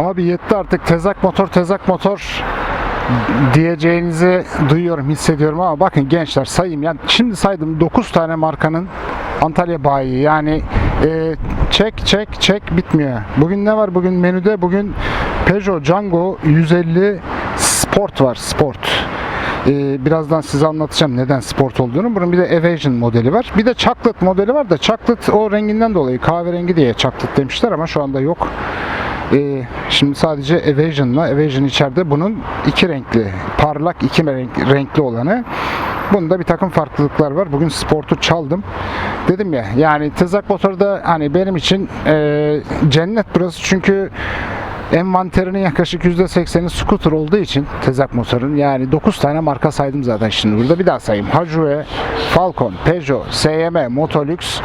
Abi yetti artık tezak motor tezak motor diyeceğinizi duyuyorum hissediyorum ama bakın gençler sayayım yani şimdi saydım 9 tane markanın Antalya bayi yani e, çek çek çek bitmiyor. Bugün ne var bugün menüde bugün Peugeot Django 150 Sport var Sport. Ee, birazdan size anlatacağım neden sport olduğunu. Bunun bir de Evasion modeli var. Bir de Chocolate modeli var da Chocolate o renginden dolayı kahverengi diye Chocolate demişler ama şu anda yok. Ee, şimdi sadece Evasion'la Evasion içeride bunun iki renkli, parlak iki renk- renkli olanı. Bunda bir takım farklılıklar var. Bugün sportu çaldım. Dedim ya yani tezak motorda hani benim için e, cennet burası çünkü envanterinin yaklaşık %80'i scooter olduğu için tezak motorun yani 9 tane marka saydım zaten şimdi burada bir daha sayayım. Hajue, Falcon, Peugeot, SYM, Motolux,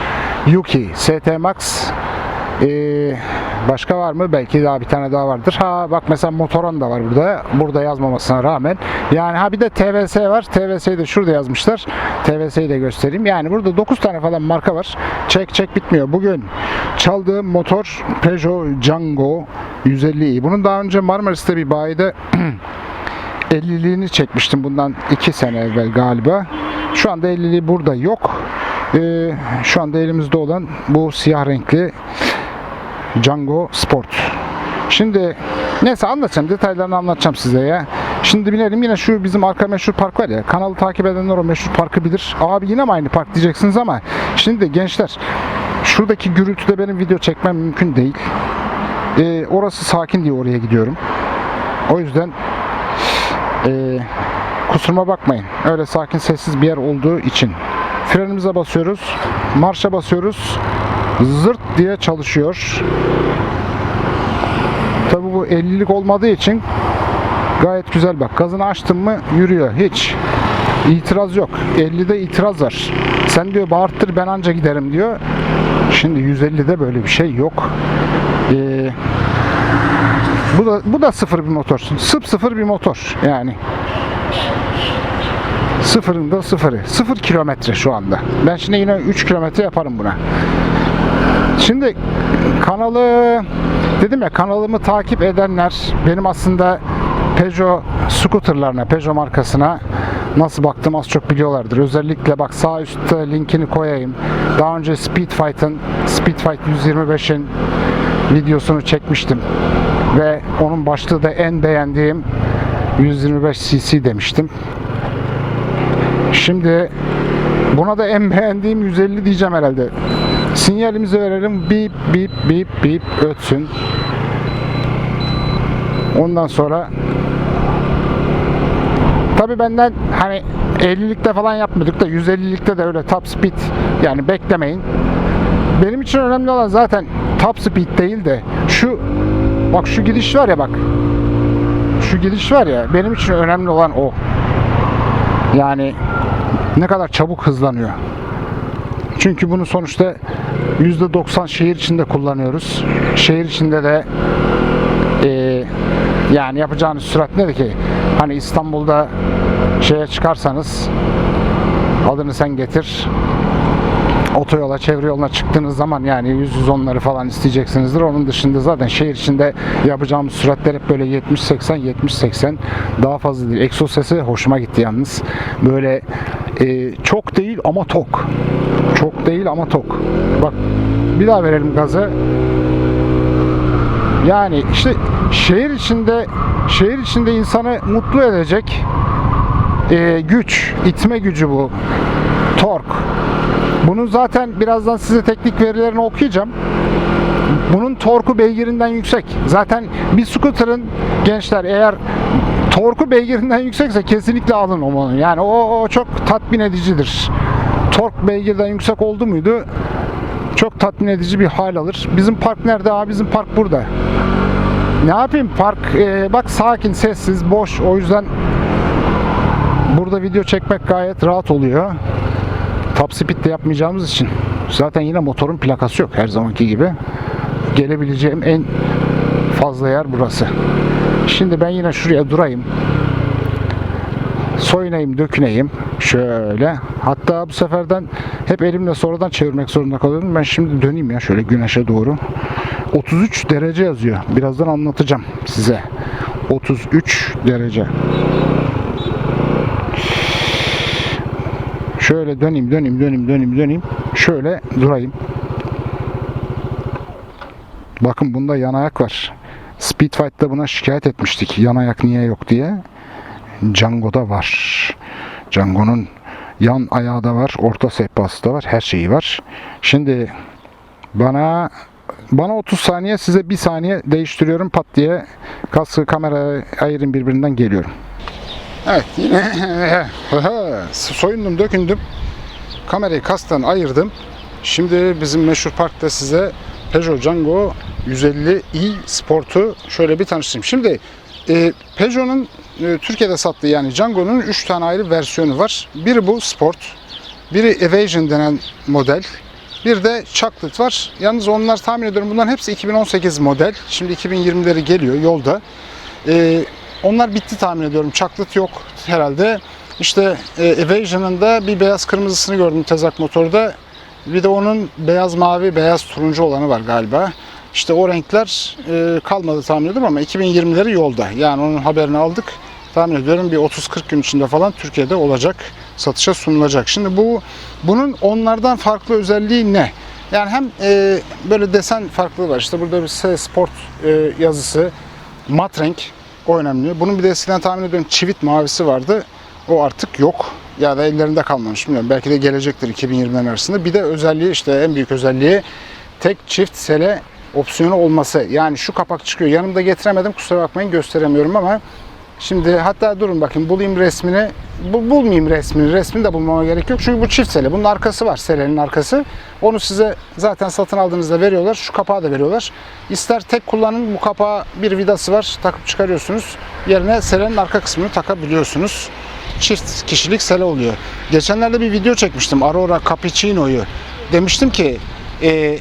Yuki, ST Max, ee, başka var mı? Belki daha bir tane daha vardır. Ha bak mesela Motoron da var burada. Burada yazmamasına rağmen. Yani ha bir de TVS var. TVS'yi de şurada yazmışlar. TVS'yi de göstereyim. Yani burada 9 tane falan marka var. Çek çek bitmiyor. Bugün çaldığım motor Peugeot Django 150i. Bunun daha önce Marmaris'te bir bayide 50'liğini çekmiştim bundan 2 sene evvel galiba. Şu anda 50'liği burada yok. Ee, şu anda elimizde olan bu siyah renkli Django Sport. Şimdi neyse anlatacağım detaylarını anlatacağım size ya. Şimdi binelim yine şu bizim arka meşhur park var ya kanalı takip edenler o meşhur parkı bilir. Abi yine mi aynı park diyeceksiniz ama şimdi gençler şuradaki gürültüde benim video çekmem mümkün değil. Ee, orası sakin diye oraya gidiyorum. O yüzden ee, kusuruma bakmayın. Öyle sakin sessiz bir yer olduğu için. Frenimize basıyoruz. Marşa basıyoruz. Zırt diye çalışıyor. Tabi bu 50'lik olmadığı için gayet güzel bak. Gazını açtım mı yürüyor. Hiç itiraz yok. 50'de itiraz var. Sen diyor bağırttır ben anca giderim diyor. Şimdi 150'de böyle bir şey yok. Ee, bu da bu da sıfır bir motor. Sıp sıfır bir motor yani. Sıfırın da sıfırı. Sıfır kilometre şu anda. Ben şimdi yine 3 kilometre yaparım buna. Şimdi kanalı dedim ya kanalımı takip edenler benim aslında Peugeot scooterlarına, Peugeot markasına nasıl baktım az çok biliyorlardır. Özellikle bak sağ üstte linkini koyayım. Daha önce Speedfight'ın Speedfight 125'in videosunu çekmiştim. Ve onun başlığı da en beğendiğim 125 cc demiştim. Şimdi buna da en beğendiğim 150 diyeceğim herhalde. Sinyalimizi verelim. Bip bip bip bip ötsün. Ondan sonra Tabii benden hani 50'likte falan yapmadık da 150'likte de öyle top speed yani beklemeyin. Benim için önemli olan zaten top speed değil de şu bak şu gidiş var ya bak. Şu gidiş var ya benim için önemli olan o. Yani ne kadar çabuk hızlanıyor. Çünkü bunu sonuçta %90 şehir içinde kullanıyoruz. Şehir içinde de eee, yani yapacağınız sürat nedir ki? Hani İstanbul'da şeye çıkarsanız adını sen getir otoyola, çevre yoluna çıktığınız zaman yani 100-110'ları falan isteyeceksinizdir. Onun dışında zaten şehir içinde yapacağımız süratler hep böyle 70-80, 70-80 daha fazla değil. Egzoz sesi hoşuma gitti yalnız. Böyle e, çok değil ama tok. Çok değil ama tok. Bak bir daha verelim gazı. Yani işte şehir içinde şehir içinde insanı mutlu edecek e, güç, itme gücü bu. Tork. Bunun zaten birazdan size teknik verilerini okuyacağım. Bunun torku beygirinden yüksek. Zaten bir scooter'ın gençler eğer torku beygirinden yüksekse kesinlikle alın onu. Yani o, o çok tatmin edicidir. Tork beygirden yüksek oldu muydu çok tatmin edici bir hal alır. Bizim park nerede abi? Bizim park burada. Ne yapayım? Park e, bak sakin, sessiz, boş. O yüzden burada video çekmek gayet rahat oluyor. Top speed de yapmayacağımız için. Zaten yine motorun plakası yok her zamanki gibi. Gelebileceğim en fazla yer burası. Şimdi ben yine şuraya durayım. Soyunayım, döküneyim. Şöyle. Hatta bu seferden hep elimle sonradan çevirmek zorunda kalıyorum. Ben şimdi döneyim ya şöyle güneşe doğru. 33 derece yazıyor. Birazdan anlatacağım size. 33 derece. Şöyle döneyim, döneyim, döneyim, döneyim, döneyim. Şöyle durayım. Bakın bunda yan ayak var. Speed Fight'ta buna şikayet etmiştik. Yan ayak niye yok diye. Django'da var. Django'nun yan ayağı da var, orta sehpası da var, her şeyi var. Şimdi bana bana 30 saniye, size 1 saniye değiştiriyorum pat diye kaskı kamera ayırın birbirinden geliyorum. Evet yine soyundum dökündüm. Kamerayı kastan ayırdım. Şimdi bizim meşhur parkta size Peugeot Django 150i Sport'u şöyle bir tanıştırayım. Şimdi e, Peugeot'un e, Türkiye'de sattığı yani Django'nun 3 tane ayrı versiyonu var. Biri bu Sport, biri Evasion denen model, bir de Chocolate var. Yalnız onlar tahmin ediyorum bunların hepsi 2018 model. Şimdi 2020'leri geliyor yolda. E, onlar bitti tahmin ediyorum. Chocolate yok herhalde. İşte e, Evasion'ın da bir beyaz kırmızısını gördüm tezak motorda. Bir de onun beyaz mavi, beyaz turuncu olanı var galiba. İşte o renkler e, kalmadı tahmin ediyorum ama 2020'leri yolda. Yani onun haberini aldık. Tahmin ediyorum bir 30-40 gün içinde falan Türkiye'de olacak. Satışa sunulacak. Şimdi bu bunun onlardan farklı özelliği ne? Yani hem e, böyle desen farklılığı var. İşte burada bir S Sport e, yazısı, mat renk o önemli. Bunun bir de eskiden tahmin ediyorum çivit mavisi vardı. O artık yok. Ya da ellerinde kalmamış bilmiyorum. Belki de gelecektir 2020'lerin arasında. Bir de özelliği işte en büyük özelliği tek çift sele opsiyonu olması. Yani şu kapak çıkıyor. Yanımda getiremedim kusura bakmayın gösteremiyorum ama şimdi hatta durun bakayım bulayım resmini. Bu, bulmayayım resmini. Resmini de bulmama gerek yok. Çünkü bu çift sele. Bunun arkası var. Selenin arkası. Onu size zaten satın aldığınızda veriyorlar. Şu kapağı da veriyorlar. İster tek kullanın bu kapağı bir vidası var. Takıp çıkarıyorsunuz. Yerine selenin arka kısmını takabiliyorsunuz çift kişilik sele oluyor. Geçenlerde bir video çekmiştim Aurora Cappuccino'yu. Demiştim ki e,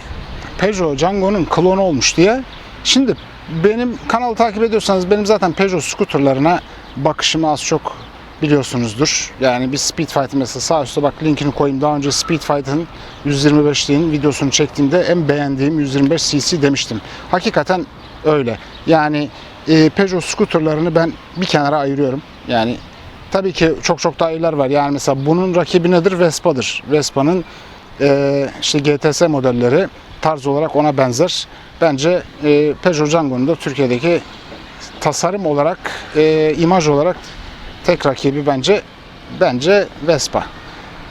Peugeot Django'nun klonu olmuş diye. Şimdi benim kanalı takip ediyorsanız benim zaten Peugeot skuterlarına bakışımı az çok biliyorsunuzdur. Yani bir Speed Fight mesela sağ üstte bak linkini koyayım. Daha önce Speed Fight'ın 125'liğin videosunu çektiğimde en beğendiğim 125 cc demiştim. Hakikaten öyle. Yani e, Peugeot skuterlarını ben bir kenara ayırıyorum. Yani Tabii ki çok çok daha iyiler var. Yani mesela bunun rakibi nedir? Vespa'dır. Vespa'nın e, işte GTS modelleri tarz olarak ona benzer. Bence e, Peugeot Django'nun da Türkiye'deki tasarım olarak, e, imaj olarak tek rakibi bence bence Vespa.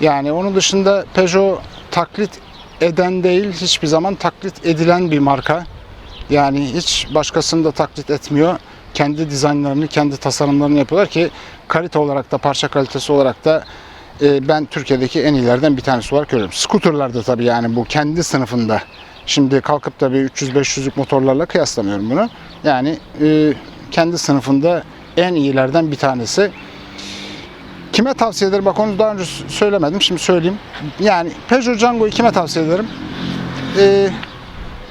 Yani onun dışında Peugeot taklit eden değil, hiçbir zaman taklit edilen bir marka. Yani hiç başkasını da taklit etmiyor kendi dizaynlarını, kendi tasarımlarını yapıyorlar ki kalite olarak da parça kalitesi olarak da e, ben Türkiye'deki en iyilerden bir tanesi olarak görüyorum. Scooter'larda tabii yani bu kendi sınıfında. Şimdi kalkıp da bir 300-500'lük motorlarla kıyaslamıyorum bunu. Yani e, kendi sınıfında en iyilerden bir tanesi. Kime tavsiye ederim? Bak onu daha önce söylemedim. Şimdi söyleyeyim. Yani Peugeot Django'yu kime tavsiye ederim? E,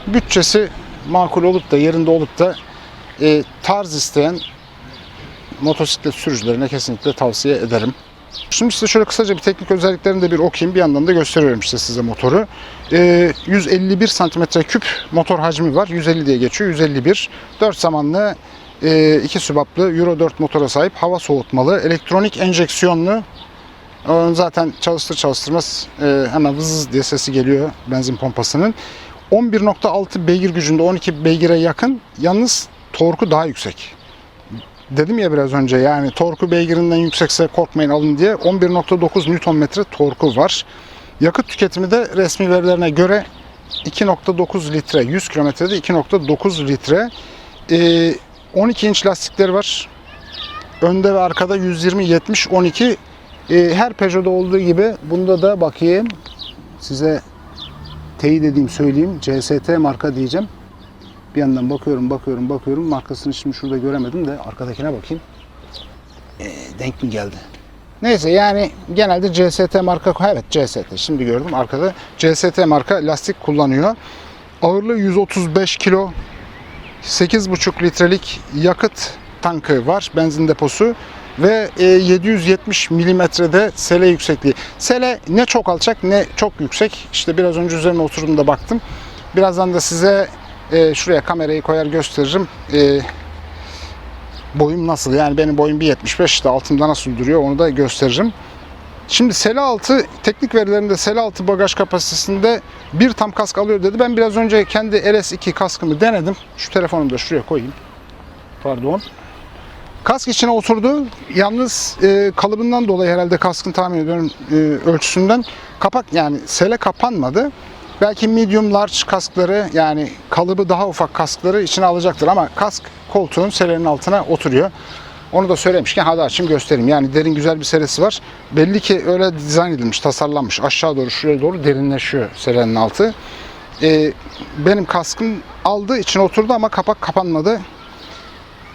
bütçesi makul olup da yerinde olup da e, tarz isteyen motosiklet sürücülerine kesinlikle tavsiye ederim. Şimdi size şöyle kısaca bir teknik özelliklerini de bir okuyayım. Bir yandan da gösteriyorum işte size motoru. E, 151 santimetre küp motor hacmi var. 150 diye geçiyor. 151. 4 zamanlı e, iki sübaplı Euro 4 motora sahip. Hava soğutmalı. Elektronik enjeksiyonlu. Zaten çalıştır çalıştırmaz e, hemen vız diye sesi geliyor benzin pompasının. 11.6 beygir gücünde 12 beygire yakın. Yalnız torku daha yüksek. Dedim ya biraz önce yani torku beygirinden yüksekse korkmayın alın diye 11.9 Nm torku var. Yakıt tüketimi de resmi verilerine göre 2.9 litre 100 kilometrede 2.9 litre. Ee, 12 inç lastikleri var. Önde ve arkada 120 70 12 ee, her Peugeot'da olduğu gibi bunda da bakayım size teyit edeyim söyleyeyim CST marka diyeceğim. Bir yandan bakıyorum, bakıyorum, bakıyorum. Markasını şimdi şurada göremedim de arkadakine bakayım. E, denk mi geldi? Neyse yani genelde CST marka, evet CST şimdi gördüm arkada. CST marka lastik kullanıyor. Ağırlığı 135 kilo, 8,5 litrelik yakıt tankı var, benzin deposu ve 770 milimetrede sele yüksekliği. Sele ne çok alçak ne çok yüksek. İşte biraz önce üzerine oturduğumda baktım. Birazdan da size Ee, şuraya kamerayı koyar gösteririm. Ee, boyum nasıl? Yani benim boyum 1.75 işte altımda nasıl duruyor onu da gösteririm. Şimdi sele altı teknik verilerinde sele altı bagaj kapasitesinde bir tam kask alıyor dedi. Ben biraz önce kendi LS2 kaskımı denedim. Şu telefonumu da şuraya koyayım. Pardon. Kask içine oturdu. Yalnız e, kalıbından dolayı herhalde kaskın tahmin ediyorum e, ölçüsünden kapak yani sele kapanmadı. Belki medium large kaskları yani kalıbı daha ufak kaskları içine alacaktır ama kask koltuğun selenin altına oturuyor. Onu da söylemişken hadi açayım göstereyim. Yani derin güzel bir selesi var. Belli ki öyle dizayn edilmiş, tasarlanmış. Aşağı doğru şuraya doğru derinleşiyor selenin altı. E, benim kaskım aldı içine oturdu ama kapak kapanmadı.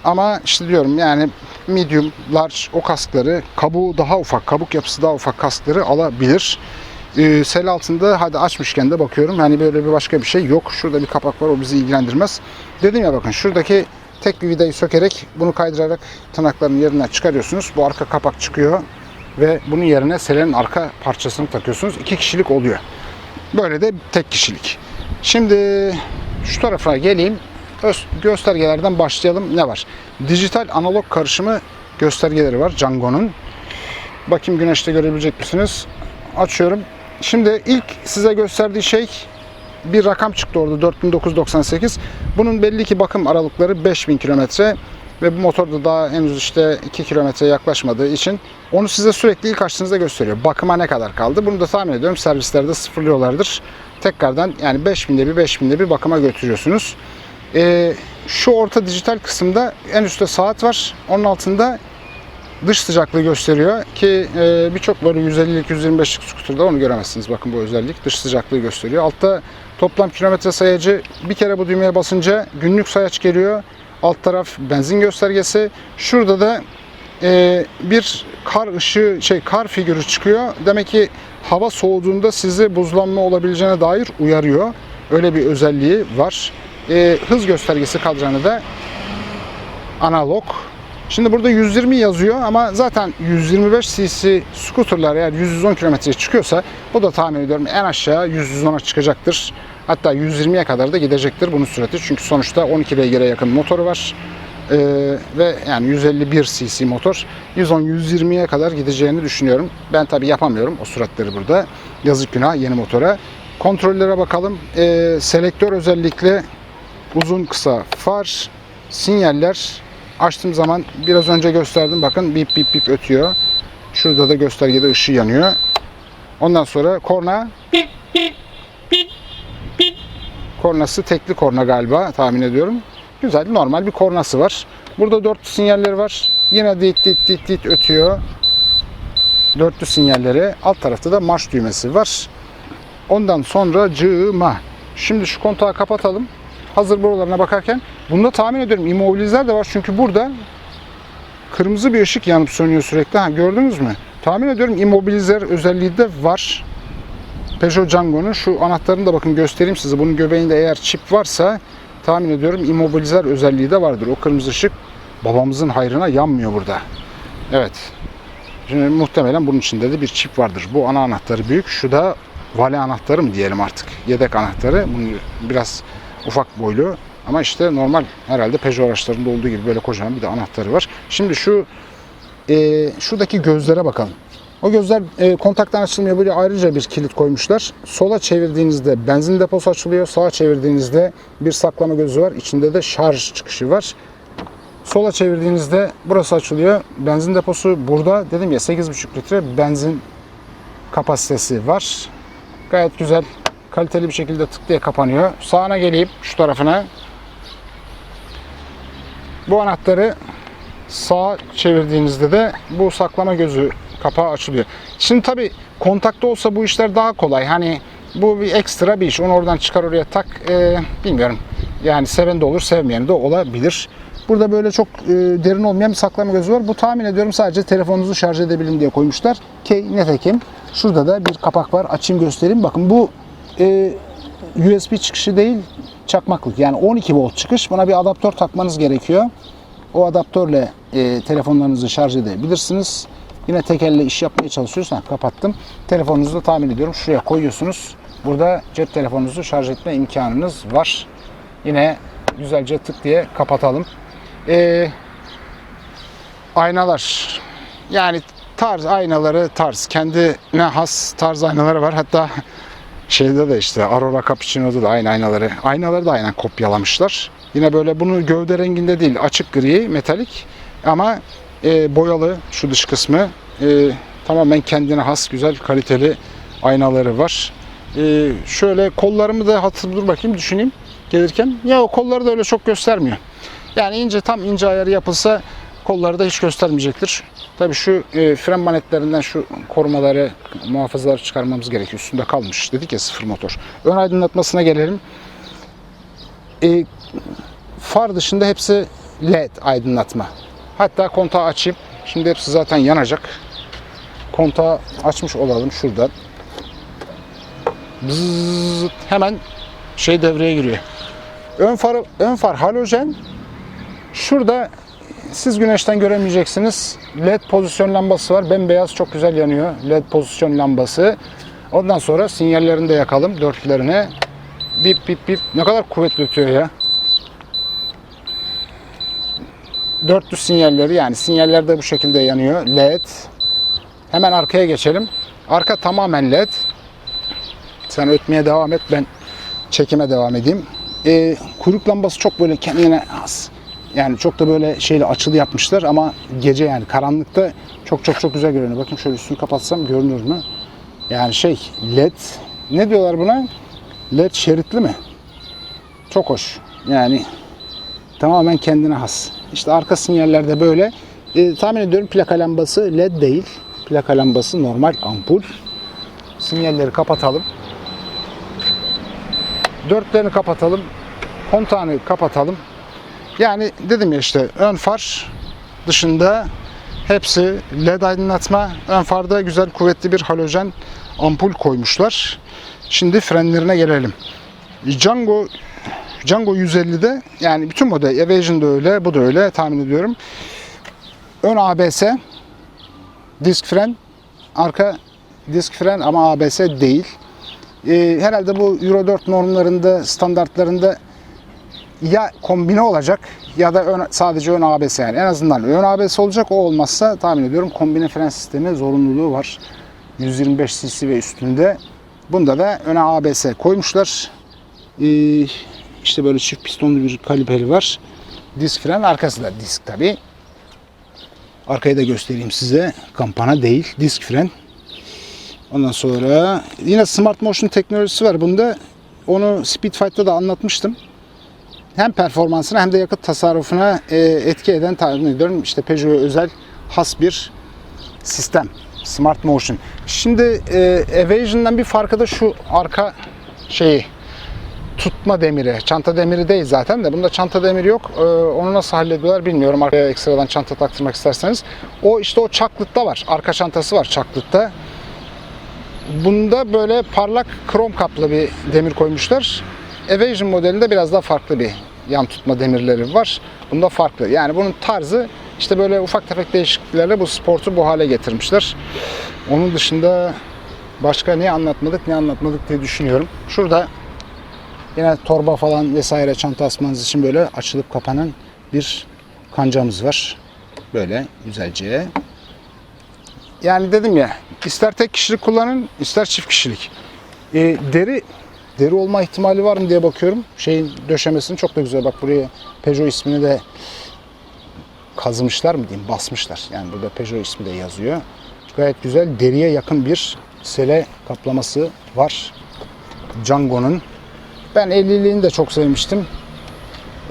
Ama işte diyorum yani medium, large o kaskları, kabuğu daha ufak, kabuk yapısı daha ufak kaskları alabilir. Ee, sel altında hadi açmışken de bakıyorum hani böyle bir başka bir şey yok. Şurada bir kapak var o bizi ilgilendirmez. Dedim ya bakın şuradaki tek bir vidayı sökerek bunu kaydırarak tırnakların yerinden çıkarıyorsunuz. Bu arka kapak çıkıyor ve bunun yerine selenin arka parçasını takıyorsunuz. İki kişilik oluyor. Böyle de tek kişilik. Şimdi şu tarafa geleyim. Öz- göstergelerden başlayalım. Ne var? Dijital analog karışımı göstergeleri var Django'nun. Bakayım güneşte görebilecek misiniz? Açıyorum. Şimdi ilk size gösterdiği şey bir rakam çıktı orada 4998. Bunun belli ki bakım aralıkları 5000 kilometre ve bu motor da daha henüz işte 2 kilometreye yaklaşmadığı için onu size sürekli ilk açtığınızda gösteriyor. Bakıma ne kadar kaldı? Bunu da tahmin ediyorum servislerde sıfırlıyorlardır. Tekrardan yani 5000'de bir 5000'de bir bakıma götürüyorsunuz. Ee, şu orta dijital kısımda en üstte saat var. Onun altında dış sıcaklığı gösteriyor ki e, birçok böyle 150'lik 125'lik skuterda onu göremezsiniz. Bakın bu özellik dış sıcaklığı gösteriyor. Altta toplam kilometre sayacı bir kere bu düğmeye basınca günlük sayaç geliyor. Alt taraf benzin göstergesi. Şurada da e, bir kar ışığı şey kar figürü çıkıyor. Demek ki hava soğuduğunda sizi buzlanma olabileceğine dair uyarıyor. Öyle bir özelliği var. E, hız göstergesi kadranı da analog. Şimdi burada 120 yazıyor ama zaten 125 cc scooterlar eğer 110 kilometreye çıkıyorsa bu da tahmin ediyorum en aşağı 100-110'a çıkacaktır. Hatta 120'ye kadar da gidecektir bunun sürati. Çünkü sonuçta 12 beygire yakın motoru var. Ee, ve yani 151 cc motor 110-120'ye kadar gideceğini düşünüyorum. Ben tabi yapamıyorum o süratleri burada. Yazık günah yeni motora. Kontrollere bakalım. Ee, selektör özellikle uzun kısa far, sinyaller açtığım zaman biraz önce gösterdim bakın bip bip bip ötüyor. Şurada da göstergede ışığı yanıyor. Ondan sonra korna kornası tekli korna galiba tahmin ediyorum. Güzel normal bir kornası var. Burada dörtlü sinyalleri var. Yine dit dit dit dit ötüyor. Dörtlü sinyalleri. Alt tarafta da marş düğmesi var. Ondan sonra cığıma. Şimdi şu kontağı kapatalım. Hazır buralarına bakarken. Bunda tahmin ediyorum immobilizer de var. Çünkü burada kırmızı bir ışık yanıp sönüyor sürekli. Ha, gördünüz mü? Tahmin ediyorum immobilizer özelliği de var. Peugeot Django'nun şu anahtarını da bakın göstereyim size. Bunun göbeğinde eğer çip varsa tahmin ediyorum immobilizer özelliği de vardır. O kırmızı ışık babamızın hayrına yanmıyor burada. Evet. Şimdi muhtemelen bunun içinde de bir çip vardır. Bu ana anahtarı büyük. Şu da vale anahtarı mı diyelim artık. Yedek anahtarı. Bunun biraz ufak boylu. Ama işte normal herhalde Peugeot araçlarında olduğu gibi böyle kocaman bir de anahtarı var. Şimdi şu e, şuradaki gözlere bakalım. O gözler e, kontaktan açılmıyor. Böyle ayrıca bir kilit koymuşlar. Sola çevirdiğinizde benzin deposu açılıyor. Sağa çevirdiğinizde bir saklama gözü var. İçinde de şarj çıkışı var. Sola çevirdiğinizde burası açılıyor. Benzin deposu burada. Dedim ya 8,5 litre benzin kapasitesi var. Gayet güzel. Kaliteli bir şekilde tık diye kapanıyor. Sağına geleyim şu tarafına. Bu anahtarı sağa çevirdiğinizde de bu saklama gözü kapağı açılıyor. Şimdi tabi kontakta olsa bu işler daha kolay. Hani bu bir ekstra bir iş. Onu oradan çıkar oraya tak. Ee, bilmiyorum. Yani seven de olur, sevmeyen de olabilir. Burada böyle çok e, derin olmayan bir saklama gözü var. Bu tahmin ediyorum sadece telefonunuzu şarj edebilin diye koymuşlar. Ki nitekim şurada da bir kapak var. Açayım göstereyim. Bakın bu e, USB çıkışı değil çakmaklık. Yani 12 volt çıkış. Buna bir adaptör takmanız gerekiyor. O adaptörle e, telefonlarınızı şarj edebilirsiniz. Yine tek elle iş yapmaya çalışıyorsan kapattım. Telefonunuzu da tahmin ediyorum şuraya koyuyorsunuz. Burada cep telefonunuzu şarj etme imkanınız var. yine güzelce tık diye kapatalım. Ee, aynalar. Yani tarz aynaları tarz. Kendine has tarz aynaları var. Hatta şeyde de işte Aurora Cappuccino'da da aynı aynaları. Aynaları da aynen kopyalamışlar. Yine böyle bunu gövde renginde değil açık gri metalik ama e, boyalı şu dış kısmı e, tamamen kendine has güzel kaliteli aynaları var. E, şöyle kollarımı da hatır dur bakayım düşüneyim gelirken. Ya o kolları da öyle çok göstermiyor. Yani ince tam ince ayarı yapılsa kolları da hiç göstermeyecektir. Tabii şu e, fren manetlerinden şu korumaları, muhafazaları çıkarmamız gerekiyor. Üstünde kalmış. Dedik ya sıfır motor. Ön aydınlatmasına gelelim. E, far dışında hepsi LED aydınlatma. Hatta kontağı açayım. Şimdi hepsi zaten yanacak. Kontağı açmış olalım şuradan. Bzzzt, hemen şey devreye giriyor. Ön far, ön far halojen. Şurada siz güneşten göremeyeceksiniz. LED pozisyon lambası var. Bembeyaz çok güzel yanıyor. LED pozisyon lambası. Ondan sonra sinyallerini de yakalım dörtlerine. Bip bip bip. Ne kadar kuvvetli ötüyor ya. Dörtlü sinyalleri yani sinyaller de bu şekilde yanıyor. LED. Hemen arkaya geçelim. Arka tamamen LED. Sen ötmeye devam et. Ben çekime devam edeyim. Ee, kuyruk lambası çok böyle kendine has. Yani çok da böyle şeyle açılı yapmışlar ama gece yani karanlıkta çok çok çok güzel görünüyor. Bakın şöyle üstünü kapatsam görünür mü? Yani şey LED ne diyorlar buna? LED şeritli mi? Çok hoş. Yani tamamen kendine has. İşte arka sinyallerde böyle. Ee, tahmin ediyorum plaka lambası LED değil. Plaka lambası normal ampul. Sinyalleri kapatalım. Dörtlerini kapatalım. Kontağını kapatalım. Yani dedim ya işte ön far dışında hepsi led aydınlatma. Ön farda güzel kuvvetli bir halojen ampul koymuşlar. Şimdi frenlerine gelelim. Django Django 150'de yani bütün model Evasion da öyle, bu da öyle tahmin ediyorum. Ön ABS, disk fren, arka disk fren ama ABS değil. Ee, herhalde bu Euro 4 normlarında, standartlarında ya kombine olacak ya da ön, sadece ön ABS yani. En azından ön ABS olacak. O olmazsa tahmin ediyorum kombine fren sistemi zorunluluğu var. 125 cc ve üstünde. Bunda da öne ABS koymuşlar. Ee, işte böyle çift pistonlu bir kaliperi var. Disk fren arkası da disk tabi arkayı da göstereyim size. Kampana değil disk fren. Ondan sonra yine Smart Motion teknolojisi var bunda. Onu Speedfight'ta da anlatmıştım hem performansına hem de yakıt tasarrufuna e, etki eden tahmin ediyorum. İşte Peugeot'a özel has bir sistem. Smart Motion. Şimdi e, Evasion'dan bir farkı da şu arka şeyi tutma demiri. Çanta demiri değil zaten de. Bunda çanta demiri yok. E, onu nasıl hallediyorlar bilmiyorum. Arkaya ekstradan çanta taktırmak isterseniz. O işte o çaklıtta var. Arka çantası var çaklıtta. Bunda böyle parlak krom kaplı bir demir koymuşlar. Evasion modelinde biraz daha farklı bir yan tutma demirleri var. Bunda farklı. Yani bunun tarzı işte böyle ufak tefek değişikliklerle bu sportu bu hale getirmişler. Onun dışında başka ne anlatmadık ne anlatmadık diye düşünüyorum. Şurada yine torba falan vesaire çanta asmanız için böyle açılıp kapanan bir kancamız var. Böyle güzelce. Yani dedim ya ister tek kişilik kullanın ister çift kişilik. E, deri deri olma ihtimali var mı diye bakıyorum. Şeyin döşemesini çok da güzel. Bak buraya Peugeot ismini de kazımışlar mı diyeyim, basmışlar. Yani burada Peugeot ismi de yazıyor. Gayet güzel deriye yakın bir sele kaplaması var. Django'nun. Ben 50'liğini de çok sevmiştim.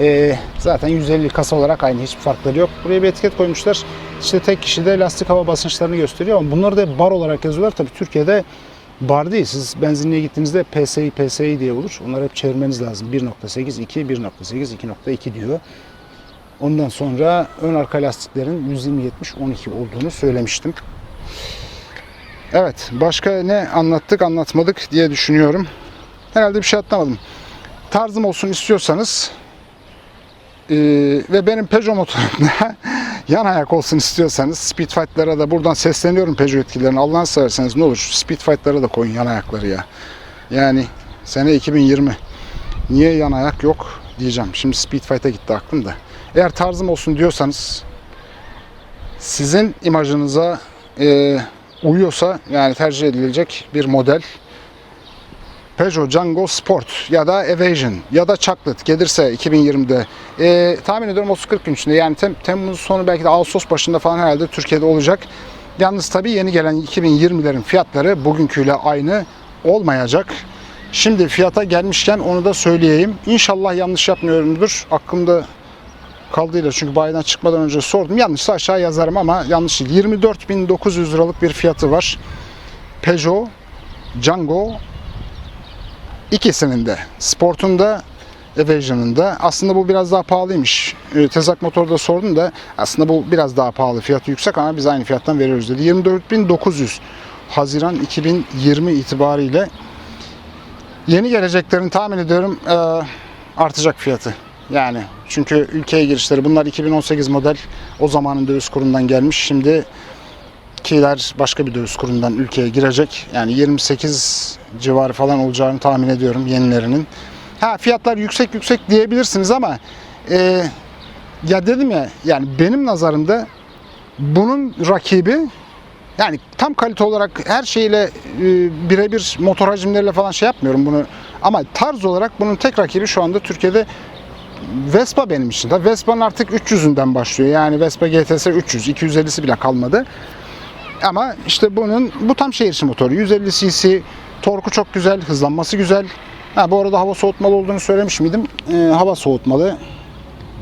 Ee, zaten 150 kasa olarak aynı hiçbir farkları yok. Buraya bir etiket koymuşlar. İşte tek kişide lastik hava basınçlarını gösteriyor ama bunları da bar olarak yazıyorlar. Tabii Türkiye'de bar değil. Siz benzinliğe gittiğinizde PSI, PSI diye olur. Onları hep çevirmeniz lazım. 1.8, 2, 1.8, 2.2 diyor. Ondan sonra ön arka lastiklerin 120 70 12 olduğunu söylemiştim. Evet, başka ne anlattık, anlatmadık diye düşünüyorum. Herhalde bir şey atlamadım. Tarzım olsun istiyorsanız eee, ve benim Peugeot motorumda yan ayak olsun istiyorsanız Speedfight'lara da buradan sesleniyorum Peugeot yetkililerine. Allah'ını severseniz ne olur Speedfight'lara da koyun yan ayakları ya. Yani sene 2020. Niye yan ayak yok? diyeceğim. Şimdi Speed Fight'a gitti aklım da. Eğer tarzım olsun diyorsanız sizin imajınıza e, uyuyorsa yani tercih edilecek bir model Peugeot Django Sport ya da Evasion ya da Chocolate gelirse 2020'de e, tahmin ediyorum 30-40 gün içinde yani tem, Temmuz sonu belki de Ağustos başında falan herhalde Türkiye'de olacak. Yalnız tabii yeni gelen 2020'lerin fiyatları bugünküyle aynı olmayacak. Şimdi fiyata gelmişken onu da söyleyeyim. İnşallah yanlış yapmıyorumdur. Aklımda kaldıyla çünkü bayiden çıkmadan önce sordum. Yanlışsa aşağı yazarım ama yanlış değil. 24.900 liralık bir fiyatı var. Peugeot Django ikisinin de Sport'un da Evasion'ın da aslında bu biraz daha pahalıymış. E, Tezak motorda sordum da aslında bu biraz daha pahalı. Fiyatı yüksek ama biz aynı fiyattan veriyoruz dedi. 24.900 Haziran 2020 itibariyle yeni geleceklerin tahmin ediyorum e, artacak fiyatı. Yani çünkü ülkeye girişleri bunlar 2018 model o zamanın döviz kurundan gelmiş. Şimdi kiler başka bir döviz kurundan ülkeye girecek. Yani 28 civarı falan olacağını tahmin ediyorum yenilerinin. Ha fiyatlar yüksek yüksek diyebilirsiniz ama e, ya dedim ya yani benim nazarımda bunun rakibi yani tam kalite olarak her şeyle e, birebir motor hacimleriyle falan şey yapmıyorum bunu ama tarz olarak bunun tek rakibi şu anda Türkiye'de Vespa benim için. Tabii Vespa'nın artık 300'ünden başlıyor. Yani Vespa GTS 300, 250'si bile kalmadı. Ama işte bunun bu tam şehir motoru. 150 cc, torku çok güzel, hızlanması güzel. Ha, bu arada hava soğutmalı olduğunu söylemiş miydim? Ee, hava soğutmalı.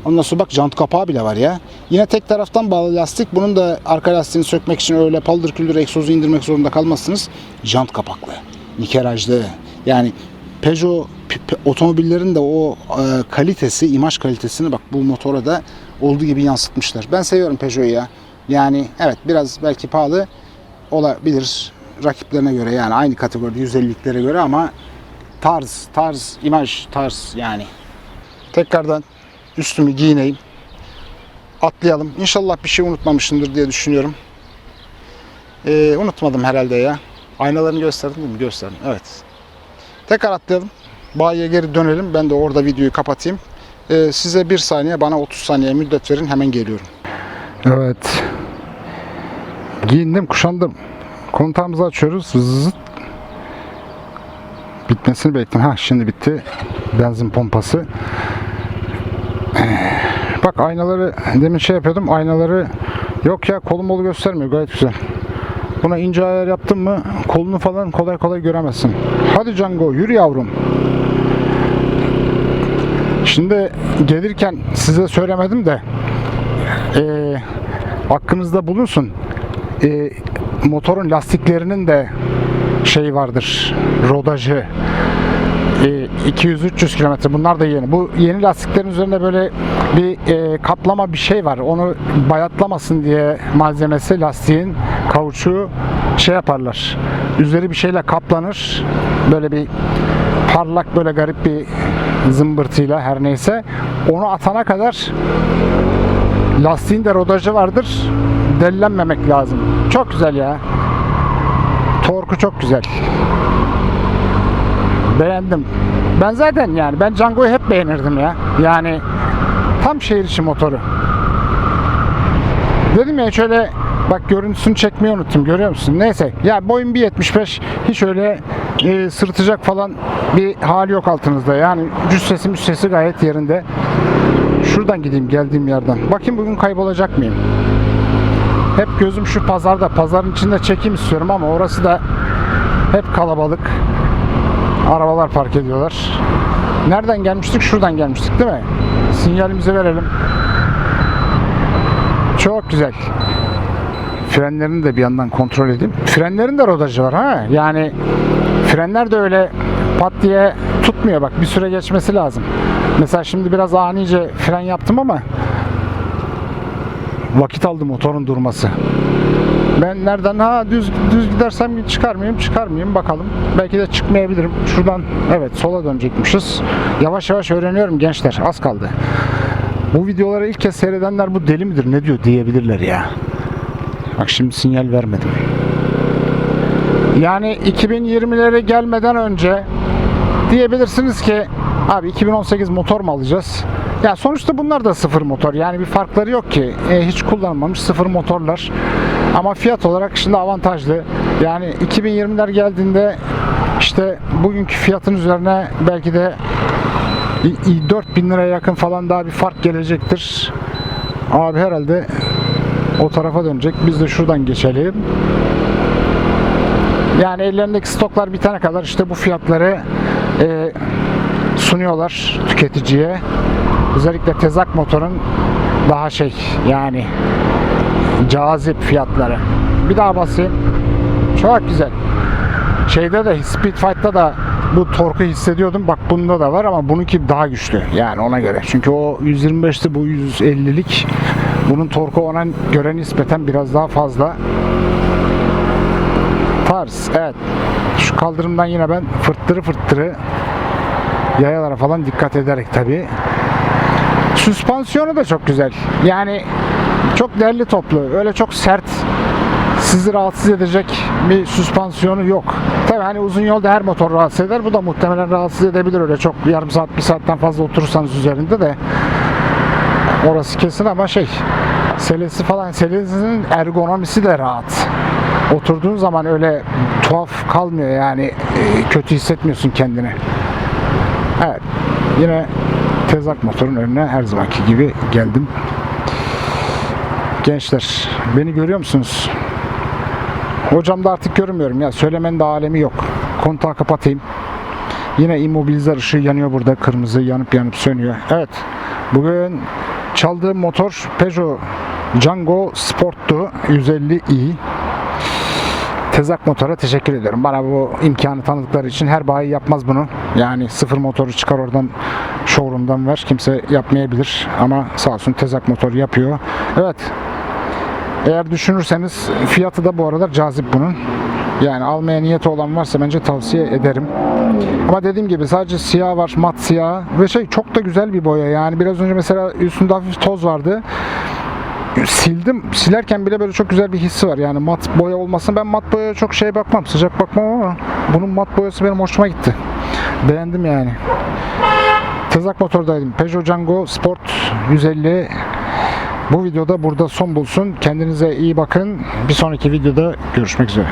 Ondan sonra bak jant kapağı bile var ya. Yine tek taraftan bağlı lastik. Bunun da arka lastiğini sökmek için öyle paldır küldür egzozu indirmek zorunda kalmazsınız. Jant kapaklı. Nikelajlı. Yani Peugeot otomobillerin de o e, kalitesi, imaj kalitesini bak bu motora da olduğu gibi yansıtmışlar. Ben seviyorum Peugeot'u ya. Yani evet biraz belki pahalı olabilir rakiplerine göre yani aynı kategoride 150'liklere göre ama tarz, tarz, imaj, tarz yani. Tekrardan üstümü giyineyim. Atlayalım. İnşallah bir şey unutmamışımdır diye düşünüyorum. Ee, unutmadım herhalde ya. Aynalarını gösterdim değil mi? Gösterdim. Evet. Tekrar atlayalım. Bayiye geri dönelim. Ben de orada videoyu kapatayım. Ee, size bir saniye, bana 30 saniye müddet verin. Hemen geliyorum. Evet. Giyindim, kuşandım. Kontağımızı açıyoruz. Zıt. Bitmesini bekliyorum. Ha şimdi bitti. Benzin pompası. Bak aynaları demin şey yapıyordum. Aynaları yok ya kolum molu göstermiyor. Gayet güzel. Buna ince ayar yaptın mı kolunu falan kolay kolay göremezsin. Hadi Django yürü yavrum. Şimdi gelirken size söylemedim de eee aklınızda bulunsun. Eee, motorun lastiklerinin de şey vardır. Rodajı. E, 200-300 kilometre. Bunlar da yeni. Bu yeni lastiklerin üzerinde böyle bir e, kaplama bir şey var. Onu bayatlamasın diye malzemesi lastiğin kauçuğu şey yaparlar. Üzeri bir şeyle kaplanır. Böyle bir parlak böyle garip bir zımbırtıyla her neyse. Onu atana kadar lastiğin de rodajı vardır. Dellenmemek lazım. Çok güzel ya. Torku çok güzel. Beğendim. Ben zaten yani ben Django'yu hep beğenirdim ya. Yani tam şehir içi motoru. Dedim ya şöyle bak görüntüsünü çekmeyi unuttum görüyor musun? Neyse ya boyum 1.75 hiç öyle e, sırıtacak falan bir hali yok altınızda. Yani cüssesi müssesi gayet yerinde. Şuradan gideyim geldiğim yerden. Bakayım bugün kaybolacak mıyım? Hep gözüm şu pazarda. Pazarın içinde çekim istiyorum ama orası da hep kalabalık. Arabalar park ediyorlar. Nereden gelmiştik? Şuradan gelmiştik değil mi? Sinyalimizi verelim. Çok güzel. Frenlerini de bir yandan kontrol edeyim. Frenlerin de rodajı var ha. Yani frenler de öyle pat diye tutmuyor bak bir süre geçmesi lazım. Mesela şimdi biraz anice fren yaptım ama vakit aldı motorun durması. Ben nereden ha düz düz gidersem çıkar mıyım çıkar mıyım bakalım. Belki de çıkmayabilirim. Şuradan evet sola dönecekmişiz. Yavaş yavaş öğreniyorum gençler. Az kaldı. Bu videoları ilk kez seyredenler bu deli midir ne diyor diyebilirler ya. Bak şimdi sinyal vermedim. Yani 2020'lere gelmeden önce diyebilirsiniz ki abi 2018 motor mu alacağız? Ya sonuçta bunlar da sıfır motor. Yani bir farkları yok ki. E, hiç kullanmamış sıfır motorlar. Ama fiyat olarak şimdi avantajlı. Yani 2020'ler geldiğinde işte bugünkü fiyatın üzerine belki de 4000 liraya yakın falan daha bir fark gelecektir. Abi herhalde o tarafa dönecek. Biz de şuradan geçelim. Yani ellerindeki stoklar bitene kadar işte bu fiyatları e, sunuyorlar tüketiciye. Özellikle tezak motorun daha şey yani cazip fiyatları. Bir daha basayım. Çok güzel. Şeyde de Speed Fight'ta da bu torku hissediyordum. Bak bunda da var ama bununki daha güçlü. Yani ona göre. Çünkü o 125'ti bu 150'lik. Bunun torku ona göre nispeten biraz daha fazla. Tarz. Evet. Kaldırımdan yine ben fırttırı fırttırı yayalara falan dikkat ederek tabii. Süspansiyonu da çok güzel. Yani çok derli toplu. Öyle çok sert sizi rahatsız edecek bir süspansiyonu yok. Tabii hani uzun yolda her motor rahatsız eder. Bu da muhtemelen rahatsız edebilir öyle çok yarım saat bir saatten fazla oturursanız üzerinde de orası kesin ama şey selesi falan selesinin ergonomisi de rahat. Oturduğun zaman öyle tuhaf kalmıyor yani e, kötü hissetmiyorsun kendini. Evet yine tezak motorun önüne her zamanki gibi geldim. Gençler beni görüyor musunuz? Hocam da artık görmüyorum ya söylemenin de alemi yok. Kontağı kapatayım. Yine immobilizer ışığı yanıyor burada kırmızı yanıp yanıp sönüyor. Evet bugün çaldığım motor Peugeot Django Sport'tu 150i. Tezak motora teşekkür ediyorum. Bana bu imkanı tanıdıkları için her bayi yapmaz bunu. Yani sıfır motoru çıkar oradan showroom'dan ver. Kimse yapmayabilir. Ama sağ olsun Tezak motor yapıyor. Evet. Eğer düşünürseniz fiyatı da bu aralar cazip bunun. Yani almaya niyeti olan varsa bence tavsiye ederim. Ama dediğim gibi sadece siyah var, mat siyah ve şey çok da güzel bir boya. Yani biraz önce mesela üstünde hafif toz vardı sildim. Silerken bile böyle çok güzel bir hissi var. Yani mat boya olmasın. Ben mat boyaya çok şey bakmam. Sıcak bakmam ama bunun mat boyası benim hoşuma gitti. Beğendim yani. Tezak motordaydım. Peugeot Django Sport 150 bu videoda burada son bulsun. Kendinize iyi bakın. Bir sonraki videoda görüşmek üzere.